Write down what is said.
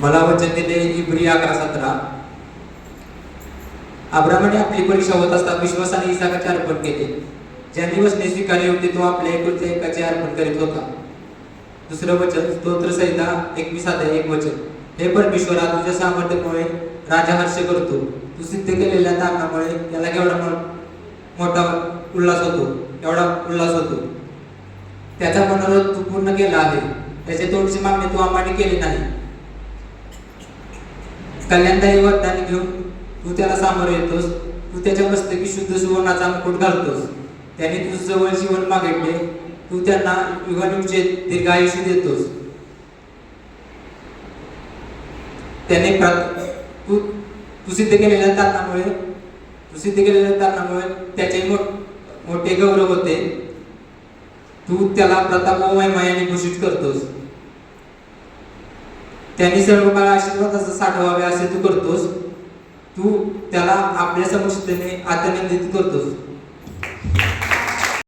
मला वचन दिले इब्री अकरा सतरा. अब्रामाने आपली परीक्षा होत असता विश्वासाने इसाकाचे अर्पण केले. ज्यांनी वचने स्वीकारली होती तो आपल्या एकुलत्या एकाचे अर्पण करीत होता. दुसरं वचन स्तोत्र संहिता एकवीस अध्याय एक वचन. हे परमेश्वरा तुझ्या सामर्थ्यामुळे राजा हर्ष करतो. तू सिद्ध केलेल्या दानामुळे त्याला केवढा मोठा उल्हास होतो? एवढा उल्हास होतो? त्याचा मनोरथ तू पूर्ण केला आहे. त्याचे तोडची मागणी तू आम्हाने केली नाही. कल्याणदायी वरदान घेऊन तू त्याला सामोरं येतोस. तू त्याच्या मस्तकी शुद्ध सुवर्णाचा मुकुट घालतोस. त्याने तुझं जवळ जीवन मागितले. तू त्यांना युगानुचे दीर्घायुष्य देतोस. त्याने तू तू सिद्ध केलेल्या कारणामुळे तू सिद्ध केलेल्या कारणामुळे त्याचे मोठ मोठे गौरव होते. तू त्याला प्रताप व महिमायाने घोषित करतोस. त्यांनी सर्व काळ आशीर्वादाचा साठवावे असे तू करतोस. तू त्याला आपल्या समक्षतेने आत्मनिंदित करतोस.